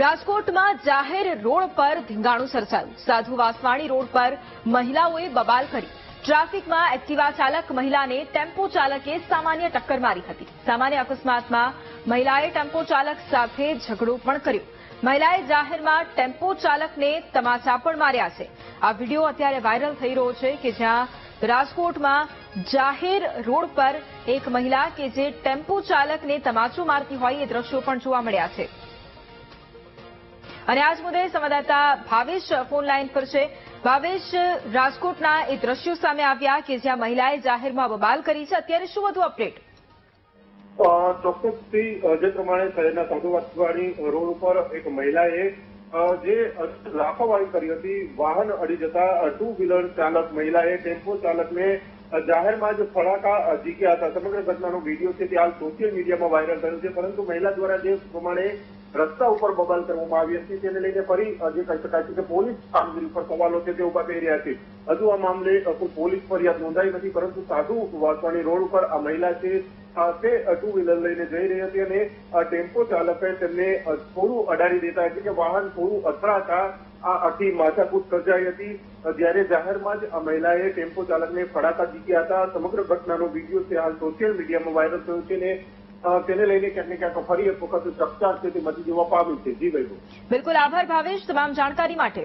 રાજકોટમાં જાહેર રોડ પર ધીંગાણું સર્જાયું. સાધુ વાસવાણી રોડ પર મહિલાઓએ બબાલ કરી. ટ્રાફિકમાં એક્ટિવા ચાલક મહિલાને ટેમ્પો ચાલકે સામાન્ય ટક્કર મારી હતી. સામાન્ય અકસ્માતમાં મહિલાએ ટેમ્પો ચાલક સાથે ઝઘડો પણ કર્યો. મહિલાએ જાહેરમાં ટેમ્પો ચાલકને તમાચા પણ માર્યા છે. આ વીડિયો અત્યારે વાયરલ થઈ રહ્યો છે કે જ્યાં રાજકોટમાં જાહેર રોડ પર એક મહિલા કે જે ટેમ્પો ચાલકને તમાચો મારતી હોય એ દ્રશ્યો પણ જોવા મળ્યા છે. અને આજ મુદ્દે સંવાદદાતા ભાવેશ ફોન લાઈન પર છે. ભાવેશ, રાજકોટના એ દ્રશ્યો સામે આવ્યા કે જ્યાં મહિલાએ જાહેરમાં બબાલ કરી છે. અત્યારે શું વધુ અપડેટ? ચોક્કસથી જે પ્રમાણે શહેરના સાધુવાસવાડી રોડ ઉપર એક મહિલાએ જે લાફાવાળી કરી હતી, વાહન અડી જતા ટુ વ્હીલર ચાલક મહિલાએ, ટેમ્પો ચાલકને જાહેરમાં જ ફળાકા જીક્યા હતા. સમગ્ર ઘટનાનો વીડિયો છે તે હાલ સોશિયલ મીડિયામાં વાયરલ થયો છે. પરંતુ મહિલા દ્વારા જે પ્રમાણે રસ્તા ઉપર બબાલ કરવામાં આવી હતી. તેને લઈને ફરી જે કહી શકાય છે કે પોલીસ કામગીરી પર સવાલો છે તે ઊભા થઈ રહ્યા છે. હજુ આ મામલે કોઈ પોલીસ ફરિયાદ નોંધાઈ નથી, પરંતુ સાધુ વાસવાણી રોડ ઉપર આ મહિલા છે તે ટુ વ્હીલર લઈને જઈ રહી હતી અને ટેમ્પો ચાલકે તેમને થોડું અડાડી દેતા એટલે કે વાહન થોડું અથડાતા આ આખી માથાકૂટ સર્જાઈ હતી. જ્યારે જાહેરમાં જ આ મહિલાએ ટેમ્પો ચાલકને ફડાકા જીત્યા હતા. સમગ્ર ઘટનાનો વીડિયો છે, હાલ સોશિયલ મીડિયામાં વાયરલ થયો છે ને તેને લઈને ક્યાંક ક્યાંક ફરી એક વખત ચકચાર છે તે મચી જવા પામી છે. જી વૈભવ બિલકુલ આભાર ભાવેશ તમામ જાણકારી માટે.